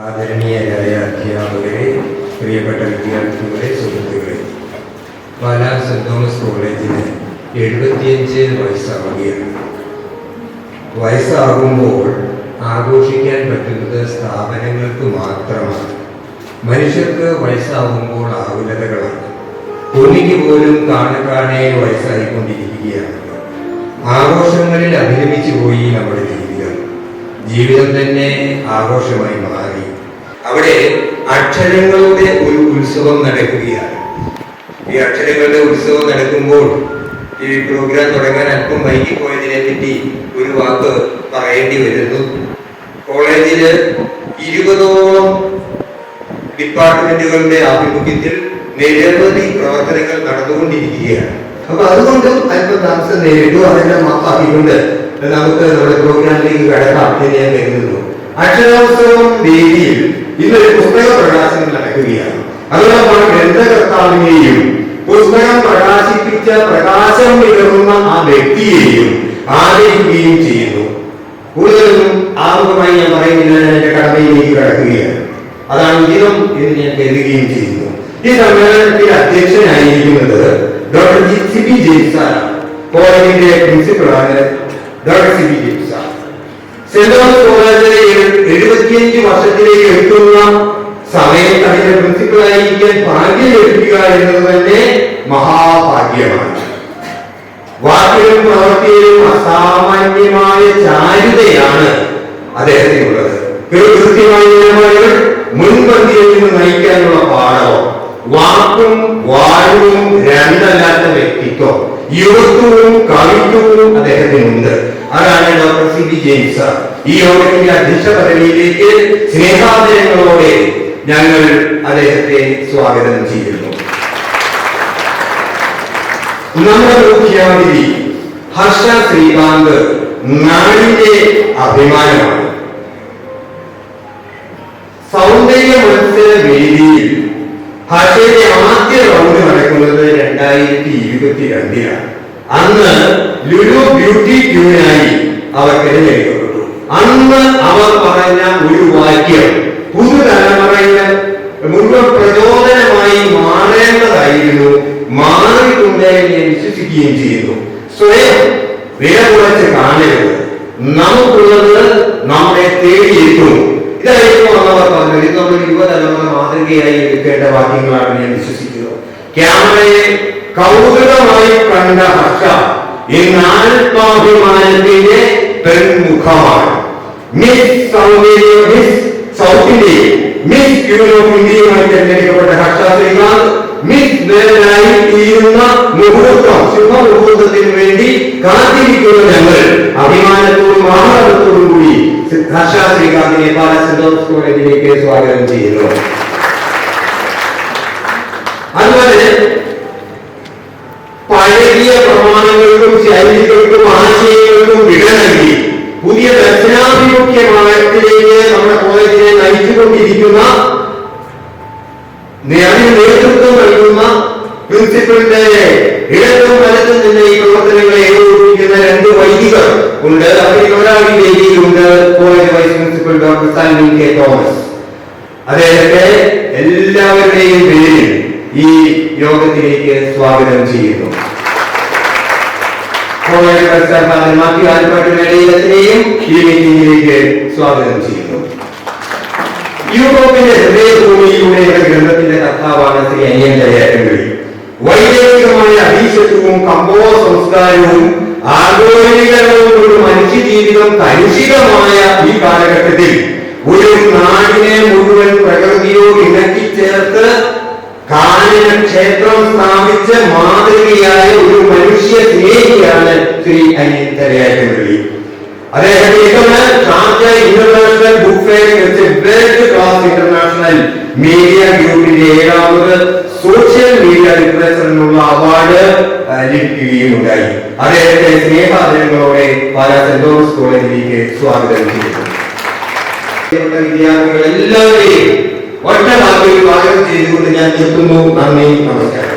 ആദരണീയരായ അധ്യാപകരെ പ്രിയപ്പെട്ട വിദ്യാർത്ഥികളെ സുഹൃത്തുക്കളെ. പാലാ സെന്റ് തോമസ് കോളേജിന് എഴുപത്തിയഞ്ച് വയസ്സാവുകയാണ്. വയസ്സാകുമ്പോൾ ആഘോഷിക്കാൻ പറ്റുന്നത് സ്ഥാപനങ്ങൾക്ക് മാത്രമാണ്. മനുഷ്യർക്ക് വയസ്സാകുമ്പോൾ ആകുലതകളാണ്. ഭൂമിക്ക് പോലും കാണക്കാണെ കാണെ വയസ്സായിക്കൊണ്ടിരിക്കുകയാണ്. ആഘോഷങ്ങളിൽ അഭിരമിച്ചു പോയി നമ്മുടെ ജീവിതം. ജീവിതം തന്നെ ആഘോഷമായി മാറി. അവിടെ അക്ഷരങ്ങളുടെ ഒരു ഉത്സവം നടക്കുകയാണ്. ഈ അക്ഷരങ്ങളുടെ ഉത്സവം നടക്കുമ്പോൾ ഈ പ്രോഗ്രാം തുടങ്ങാൻ അല്പം വൈകിപ്പോയതിനെ പറ്റി ഒരു വാക്ക് പറയേണ്ടി വരുന്നു. കോളേജിൽ ഇരുപതോളം ഡിപ്പാർട്ട്മെന്റുകളുടെ ആഭിമുഖ്യത്തിൽ നിരവധി പ്രവർത്തനങ്ങൾ നടന്നുകൊണ്ടിരിക്കുകയാണ്. അപ്പൊ അതുകൊണ്ട് അല്പം താമസം നേരിട്ടു അതിന്റെ മാപ്പാക്കിക്കൊണ്ട് നമുക്ക് നമ്മുടെ പ്രോഗ്രാമിലേക്ക് കടക്കാം. ഞാൻ കരുതുന്നു അക്ഷരോത്സവം വേദിയിൽ ഇന്നൊരു പുസ്തക പ്രകാശനം നടക്കുകയാണ് അതോടൊപ്പം ഗ്രന്ഥകർത്താവിനെയും പുസ്തകം പ്രകാശിപ്പിച്ച പ്രകാശം വിതറുന്ന ആ വ്യക്തിയെയും ആദരിക്കുകയും ചെയ്യുന്നു. കൂടുതലൊന്നും ആമുഖമായി ഞാൻ പറയുന്നില്ല എന്റെ കടമയിലേക്ക് കടക്കുകയാണ്. അതാണ് ഇതും എന്ന് ഞാൻ കരുതുകയും ചെയ്യുന്നു. ഈ സമ്മേളനത്തിൽ അധ്യക്ഷനായിരിക്കുന്നത് doctor G C P James ആണ് കോളേജിന്റെ പ്രിൻസിപ്പളാണ് ഡോക്ടർ സി പി ജെയിംസ്. എഴുപത്തിയഞ്ച് വർഷത്തിലേക്ക് എത്തുന്ന സമയത്ത് അതിന്റെ പ്രിൻസിപ്പളായിരിക്കാൻ ഭാഗ്യം ലഭിക്കുക എന്നത് തന്നെ മഹാഭാഗ്യമാണ്. വാക്കിലും പ്രവൃത്തിയിലും അസാമാന്യമായ ചാരുതയാണ് അദ്ദേഹത്തിനുള്ളത്. മുൻപന്തിയിൽ നിന്ന് നയിക്കാനുള്ള പാഠവും വാക്കും വാഴവും രണ്ടല്ലാത്ത വ്യക്തിത്വം. യുവത്വവും കവിത്വവും അദ്ദേഹത്തിനുണ്ട്. അതാണ് ഡോക്ടർ സി ബി ജെയിംസ് ഈ യോഗത്തിന്റെ അധ്യക്ഷ പദവിയിലേക്ക് സ്നേഹാദരങ്ങളോടെ ഞങ്ങൾ അദ്ദേഹത്തെ സ്വാഗതം ചെയ്യുന്നു. നമ്മുടെ മുഖ്യമന്ത്രി ഹർഷ ശ്രീകാന്ത് നാടിന്റെ അഭിമാനമാണ്. സൗന്ദര്യ മത്സര വേദിയിൽ ഹർഷയുടെ ആദ്യ റൗണ്ട് നടക്കുന്നത് രണ്ടായിരത്തി ഇരുപത്തി രണ്ടിലാണ് അന്ന് ലുലു ബ്യൂട്ടി ക്യൂനായി അവർ തിരഞ്ഞെടുക്കപ്പെട്ടു. അന്ന് അവർ പറഞ്ഞ ഒരു വാക്യം പുതുതലമുറയുടെ മുഴുവൻ പ്രചോദനമായി മാറേണ്ടതായിരുന്നു. മാറിയിട്ടുണ്ടെന്ന് വിശ്വസിക്കുകയും ചെയ്യുന്നു. സ്വയം വില കുറച്ച് കാണരുത്. നമുക്കുള്ളത് നമ്മളെ തേടിയെത്തും ഇതായിരുന്നു അന്നവർ പറഞ്ഞത്. ഇത് നമ്മൾ യുവതലമുറ മാതൃകയായി എടുക്കേണ്ട വാക്യങ്ങളാണ് ഞാൻ വിശ്വസിക്കുന്നത്. ക്യാമറയെ കൗതുകമായി കണ്ട ഹർഷ ഇന്ന് ആത്മാഭിമാനത്തിന്റെ പെൺമുഖമാണ്. മിസ് സൗന്ദര്യ മിസ് സൗത്തിന്റെ മിസ് ക്യൂൻ ഓഫ് ഇന്ത്യയുമായി തെരഞ്ഞെടുക്കപ്പെട്ട ഹർഷ ശ്രീകാന്ത് മിസ് വേദനായി തീരുന്ന മുഹൂർത്തം ശുഭമുഹൂർത്തത്തിന് വേണ്ടി കാത്തിരിക്കുന്ന ഞങ്ങൾ അഭിമാനത്തോടും ആഹ്ലാദത്തോടും കൂടി ഹർഷ ശ്രീകാന്തിനെ പാല സെന്റ് തോമസ് കോളേജിലേക്ക് സ്വാഗതം ചെയ്യുന്നു. പഴകിയ പ്രമാണങ്ങൾക്കും ശൈലികൾക്കും ആശയങ്ങൾക്കും വിട നൽകി. പുതിയ ദർശനാഭിമുഖ്യമായത്തിലേക്ക് നമ്മുടെ കോളേജിനെ നയിച്ചുകൊണ്ടിരിക്കുന്ന അതിന് നേതൃത്വം നൽകുന്ന ഇടത്തും വലത്തും നിന്ന് ഈ പ്രവർത്തനങ്ങളെ ഏകോപിപ്പിക്കുന്ന രണ്ട് വൈദികർ ഉണ്ട്. അവരിൽ ഒരാൾ ഈ college vice principal doctor Sanvi K Thomas. അദ്ദേഹത്തെ എല്ലാവരുടെയും പേരിൽ ഈ യോഗത്തിലേക്ക് സ്വാഗതം ചെയ്യുന്നു. പ്രസിഡന്റ് മാത്യു ആൽബർട്ട് മേടയിലത്തിനെയും ഈ സ്വാഗതം ചെയ്യുന്നു. യൂറോപ്പിന്റെ ഹൃദയഭൂമിയിലൂടെ ഗ്രന്ഥത്തിന്റെ കർത്താവാണ് ശ്രീ അനിയൻ ജയാറ്റൻകുടി വൈദേശികമായ അഭീഷത്വവും കമ്പോ സംസ്കാരവും ആഗോളീകരണവും കൊണ്ട് മനുഷ്യ ജീവിതം കലുഷിതമായ ഈ കാലഘട്ടത്തിൽ ഒരു നാടിനെ മുഴുവൻ പ്രകൃതിയോട് ഇണക്കിച്ചേർത്ത് കാലിന ക്ഷേത്രം സ്ഥാപിച്ച മാതൃകയായ ഒരു മനുഷ്യ സ്നേഹിയാണ് ശ്രീ അനിയൻ ജയാറ്റൻകുടി അദ്ദേഹത്തിന് ഷാർജ ഇന്റർനാഷണൽ ബുക്ക് ഫെയറിൽ വേൾഡ് മീഡിയ ഗ്രൂപ്പിന്റെ ഏഴാമത് സോഷ്യൽ മീഡിയ ലിറ്ററേച്ചറിനുള്ള അവാർഡ് ആ, ലഭിക്കുകയും ഉണ്ടായി അദ്ദേഹത്തെ സ്നേഹാദരങ്ങളോടെ പാലാ സെന്റ് തോമസ് കോളേജിലേക്ക് സ്വാഗതം ചെയ്യുന്നു. വിദ്യാർത്ഥികൾ എല്ലാവരെയും ഒറ്റ വാക്കിൽ സ്വാഗതം ചെയ്തുകൊണ്ട് ഞാൻ നിർത്തുന്നു നന്ദി നമസ്കാരം.